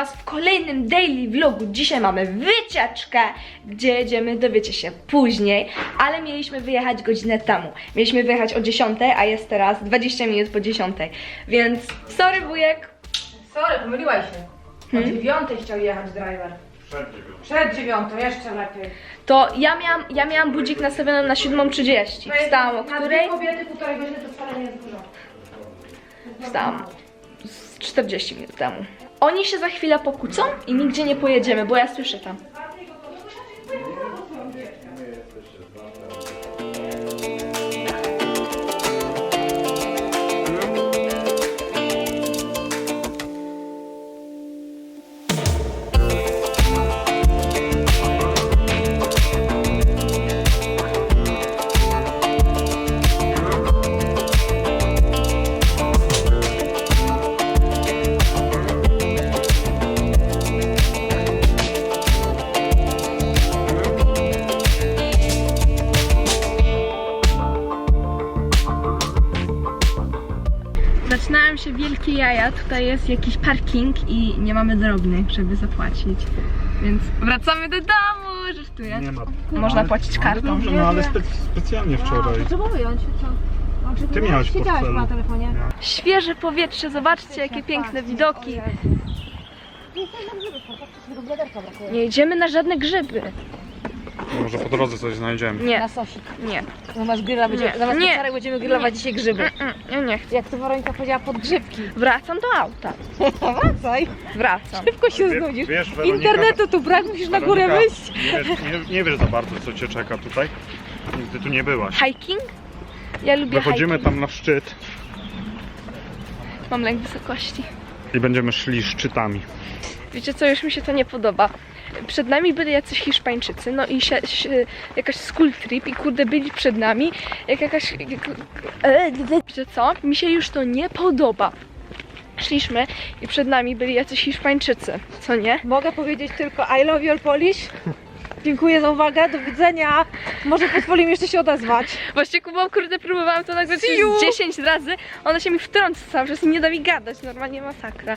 was w kolejnym daily vlogu. Dzisiaj mamy wycieczkę, gdzie jedziemy, dowiecie się później, ale mieliśmy wyjechać godzinę temu. Mieliśmy wyjechać o 10, a jest teraz 20 minut po 10, więc sorry wujek. Sorry, pomyliłaś się. O dziewiątej chciał jechać driver. Przed dziewiątą, jeszcze lepiej. To ja miałam, ja miałam budzik nastawiony na 7.30. Wstałam o Na której? dwie kobiety półtorej godziny to wcale nie jest dużo. Wstałam 40 minut temu. Oni się za chwilę pokłócą i nigdzie nie pojedziemy, bo ja słyszę tam. Wielkie jaja. Tutaj jest jakiś parking i nie mamy drobnych, żeby zapłacić. Więc wracamy do domu, żartuję. Nie ma. Można płacić No kartą. dobrze, no ale spe specjalnie wczoraj. Trzeba wyjąć, co? A, czy Ty miałeś portfelu. na telefonie. Świeże powietrze, zobaczcie jakie piękne widoki. Nie idziemy na żadne grzyby. Może po drodze coś znajdziemy. Nie, Na sosik. nie. Zamiast grilla będziemy, Nie. zamiast Nie. będziemy grillować dzisiaj grzyby. Mm, Ja nie chcę. Jak to Weronika powiedziała, podgrzybki. Wracam do auta. Wracaj. Wracam. Szybko się Wie- znudzisz. wiesz, Weronika- Internetu tu brak, musisz na górę Weronika, wyjść. Nie wiesz, nie, nie wiesz za bardzo, co cię czeka tutaj. Nigdy tu nie byłaś. Hiking? Ja lubię Wychodzimy hiking. tam na szczyt Mam lęk wysokości. i będziemy szli szczytami. Wiecie co, już mi się to nie podoba. Przed nami byli jacyś Hiszpańczycy, no i się, się, jakaś school trip i kurde byli przed nami, jak jakaś... Jak, e, wiecie co, mi się już to nie podoba. Szliśmy i przed nami byli jacyś Hiszpańczycy, co nie? Mogę powiedzieć tylko I love your Polish. Dziękuję za uwagę, do widzenia. Może pozwoli mi jeszcze się odezwać. Właśnie Kubą, kurde, próbowałam to nagrać See you. już 10 razy, ona się mi wtrąca cały czas i nie da mi gadać, normalnie masakra.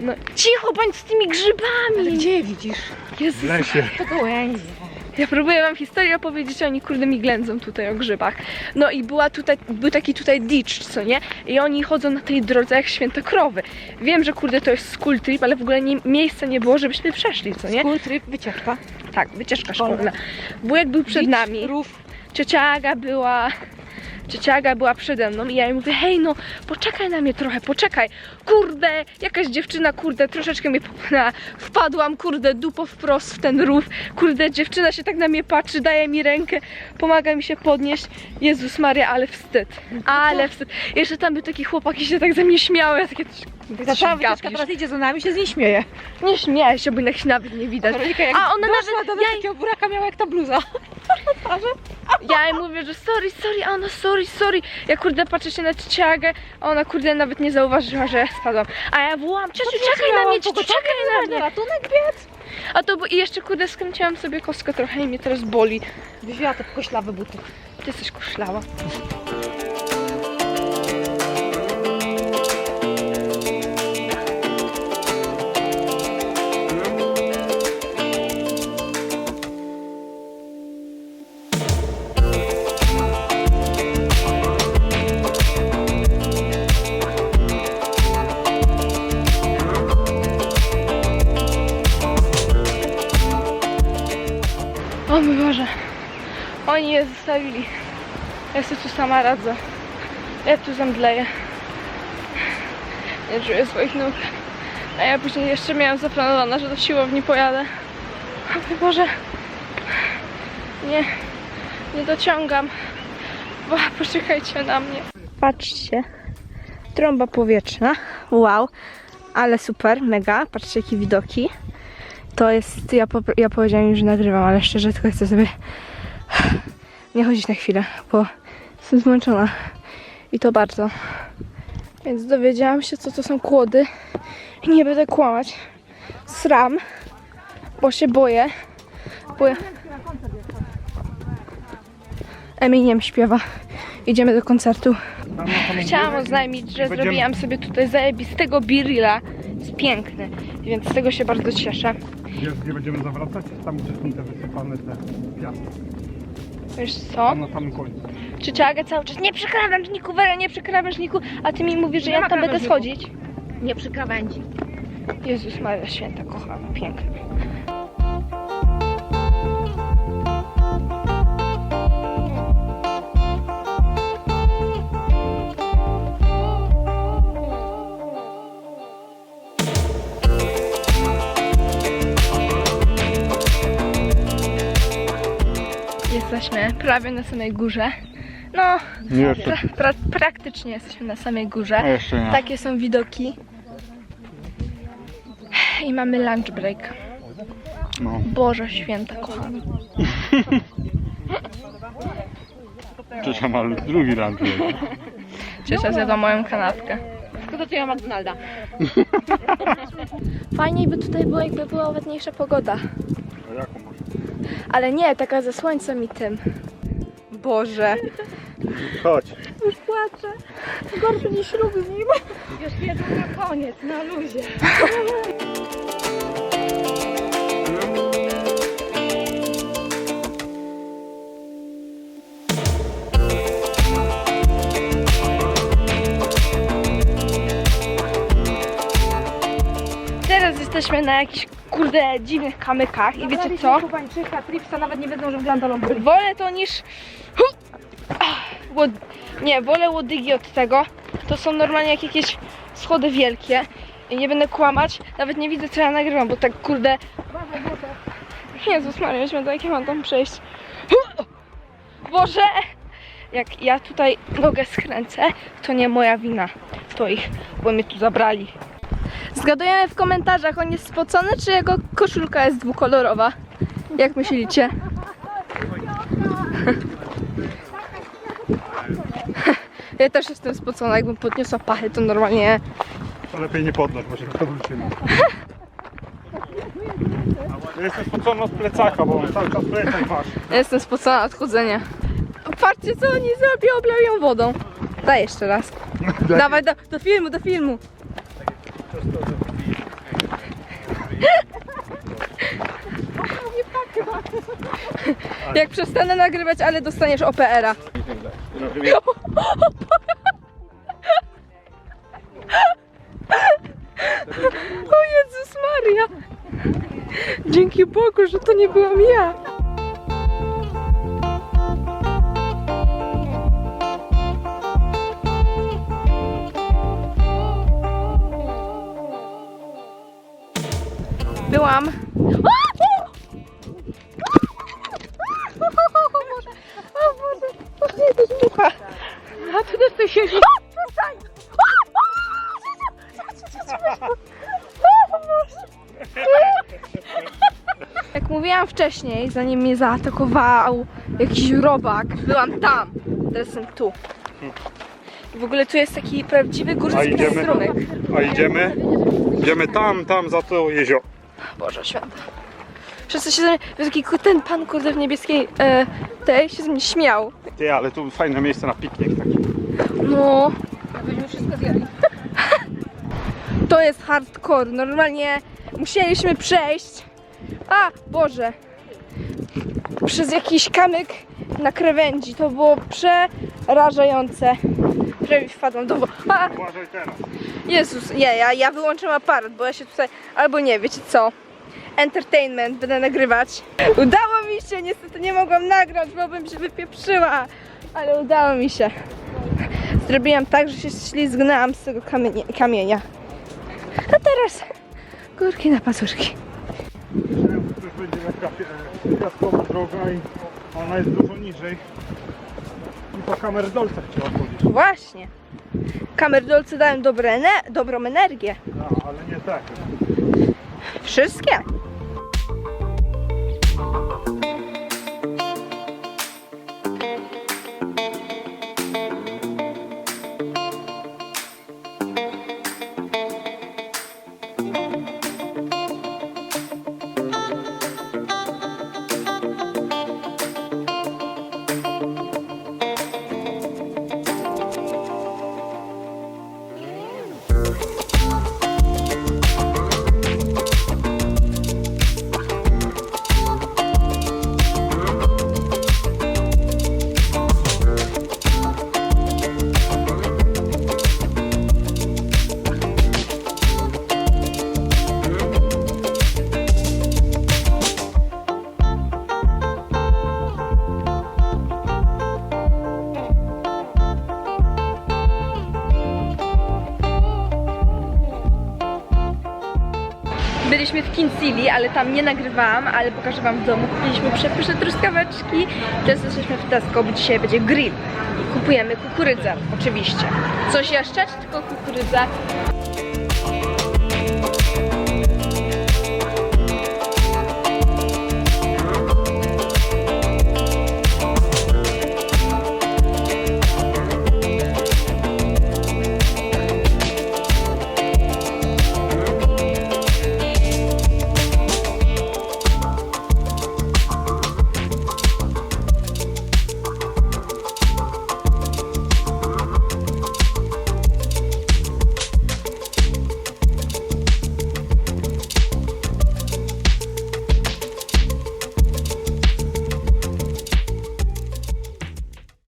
No cicho bądź z tymi grzybami! Gdzie je widzisz? Jezus, W lesie. To gołęzie. Ja próbuję wam historię opowiedzieć, a oni kurde mi ględzą tutaj o grzybach. No i była tutaj, był taki tutaj ditch, co nie? I oni chodzą na tej drodze jak święte krowy. Wiem, że kurde to jest school trip, ale w ogóle nie, miejsca nie było, żebyśmy przeszli, co nie? School trip, wycieczka. Tak, wycieczka Szkolna. szkolna. Wujek był przed Beach, nami, Rów. ciocia Aga była... Ciocia Aga była przede mną i ja jej mówię, hej no, poczekaj na mnie trochę, poczekaj. Kurde, jakaś dziewczyna, kurde, troszeczkę mnie popchnęła. Wpadłam, kurde, dupo wprost w ten rów. Kurde, dziewczyna się tak na mnie patrzy, daje mi rękę, pomaga mi się podnieść. Jezus Maria, ale wstyd. Ale wstyd. Jeszcze tam był taki chłopak i się tak ze mnie śmiały. Ja takie, ta cała wycieczka teraz idzie za nami, się z niej śmieje. nie śmiej się, bo ich nawet nie widać. Weronika jak A ona nawet, do ja takiego buraka miała jak ta bluza. Ja jej mówię, że sorry, sorry, a ona sorry, sorry. Ja kurde patrzę się na ciagę, a ona kurde nawet nie zauważyła, że spadłam. A ja wołam, ciociu, czekaj na mnie, ciociu, czekaj na mnie. ratunek biec. A to bo i jeszcze kurde skręciłam sobie kostkę trochę i mnie teraz boli. Wzięła te koślawe buty. Ty jesteś koszlała. Zostawili. Ja sobie tu sama radzę. Ja tu zemdleję. Nie czuję swoich nóg. A ja później jeszcze miałam zaplanowane, że do siłowni pojadę. Mój Boże. Nie. Nie dociągam. Bo poczekajcie na mnie. Patrzcie. Trąba powietrzna. Wow. Ale super, mega. Patrzcie jakie widoki. To jest, ja, po, ja powiedziałam już, że nagrywam, ale szczerze tylko chcę sobie nie chodzić na chwilę, bo jestem zmęczona i to bardzo. Więc dowiedziałam się, co to są kłody i nie będę kłamać. Sram, bo się boję. boję. Eminem śpiewa. Idziemy do koncertu. Chciałam oznajmić, że zrobiłam sobie tutaj zajebistego birilla Jest piękny, więc z tego się bardzo cieszę. Wiesz, gdzie będziemy zawracać? Tam, gdzie są te wysypane te piasty. Wiesz co? Na samym końcu. Czy Ciaga cały czas nie przy krawężniku, Wera, nie przy krawężniku, a ty mi mówisz, że Nie ja ma tam będę krawężniku. schodzić? Nie przy krawędzi. Jezus Maria Święta, kochana, piękny. Jesteśmy prawie na samej górze. No, pra, pra, praktycznie jesteśmy na samej górze. Takie są widoki. I mamy lunch break. No. Boże święta, kochana. Ciocia ma drugi lunch. Cieszę zjadła moją kanapkę. Szkoda, to ja McDonalda. Fajniej by tutaj było, jakby była ładniejsza pogoda. A jaką masz? Ale nie, taka ze słońcem i tym. Boże. Chodź. Już płaczę. Gorszy niż ślub z nim. Już jeду na koniec, na luzie. Teraz jesteśmy na jakichś kurde dziwnych kamykach i wiecie co? Kubańczyka, Tripsa nawet nie wiedzą, że wygląda lądownik. Wolę to niż... Łod... Nie, wolę łodygi od tego. To są normalnie jak jakieś schody wielkie. I nie będę kłamać, nawet nie widzę co ja nagrywam, bo tak kurde... Jezus Maria, święta, jak ja mam tam przejść? Boże! Jak ja tutaj nogę skręcę, to nie moja wina. To ich, bo mnie tu zabrali. Zgadujemy w komentarzach, on jest spocony, czy jego koszulka jest dwukolorowa? Jak myślicie? Ja też jestem spocona, jakbym podniosła pachy, to normalnie... To lepiej nie poddać, bo się przewrócimy. Ja jestem spocony od plecaka, bo mam cały czas plecak wasz. Ja jestem spocona od chodzenia. Patrzcie co oni zrobią, obleją wodą. Daj jeszcze raz. Dawaj do, do filmu, do filmu. Jak przestanę nagrywać, ale dostaniesz OPR-a. O Jezus Maria! Dzięki Bogu, że to nie byłam ja. A tu też coś siedzi. Przestań! Jak mówiłam wcześniej, zanim mnie zaatakował jakiś robak, byłam tam. Teraz jestem tu. I w ogóle tu jest taki prawdziwy A górski idziemy, a idziemy, idziemy tam, tam za to jezioro. Boże święta. Wszyscy się ze mnie, taki ten pan kurde w niebieskiej e, tej się ze mnie śmiał. Ty, ale tu fajne miejsce na piknik taki. No, Byśmy wszystko zjadli. to jest hardcore. Normalnie musieliśmy przejść. A, Boże. Przez jakiś kamyk na krawędzi. To było przerażające. Prawie wpadłam do. A, Uważaj teraz. Jezus, nie, ja, ja wyłączam aparat, bo ja się tutaj, albo nie, wiecie co, entertainment będę nagrywać. Udało mi się, niestety nie mogłam nagrać, bo bym się wypieprzyła, ale udało mi się. Zrobiłam tak, że się ślizgnęłam z tego kamienia. kamienia. A teraz górki na to już będzie piaskowa droga i ona jest dużo niżej. I po kamerdolcach trzeba chodzić. Właśnie. Kamerdolce dają dobre dobrą energię. No, ale nie tak. Wszystkie. Thank Kinsili, ale tam nie nagrywałam, ale pokażę wam w domu. Kupiliśmy przepyszne truskaweczki. Teraz jesteśmy w Tesco, bo dzisiaj będzie grill. I kupujemy kukurydzę, oczywiście. Coś jeszcze, czy tylko kukurydzę?